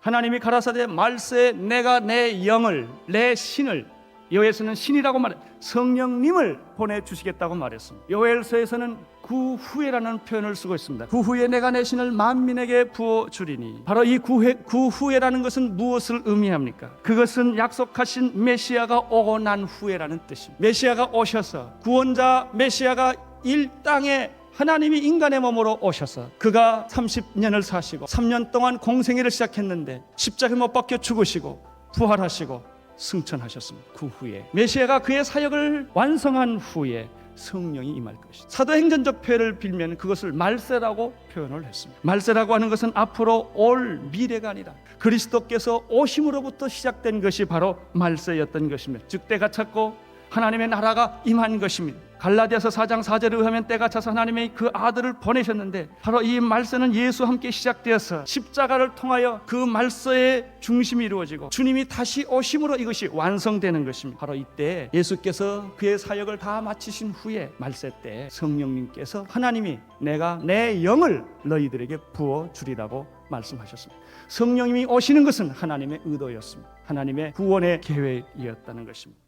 하나님이 가라사대 말세 내가 내 영을 내 신을 여호에서는 신이라고 말해 성령님을 보내 주시겠다고 말했습니다. 요엘서에서는 그 후에라는 표현을 쓰고 있습니다. 그 후에 내가 내 신을 만민에게 부어 주리니 바로 이 구해, 그 후에라는 것은 무엇을 의미합니까? 그것은 약속하신 메시아가 오고 난 후에라는 뜻입니다. 메시아가 오셔서 구원자 메시아가 일 땅에 하나님이 인간의 몸으로 오셔서 그가 30년을 사시고 3년 동안 공생애를 시작했는데 십자가에 못 박혀 죽으시고 부활하시고 승천하셨습니다. 그 후에 메시아가 그의 사역을 완성한 후에 성령이 임할 것이다. 사도행전적 표현을 빌면 그것을 말세라고 표현을 했습니다. 말세라고 하는 것은 앞으로 올 미래가 아니라 그리스도께서 오심으로부터 시작된 것이 바로 말세였던 것입니다. 즉 때가 찼고 하나님의 나라가 임한 것입니다. 갈라디아서 4장 4절에 의하면 때가 차서 하나님이 그 아들을 보내셨는데 바로 이 말세는 예수와 함께 시작되어서 십자가를 통하여 그 말세의 중심이 이루어지고 주님이 다시 오심으로 이것이 완성되는 것입니다. 바로 이때 예수께서 그의 사역을 다 마치신 후에 말세 때 성령님께서 하나님이 내가 내 영을 너희들에게 부어 주리라고 말씀하셨습니다. 성령님이 오시는 것은 하나님의 의도였습니다. 하나님의 구원의 계획이었다는 것입니다.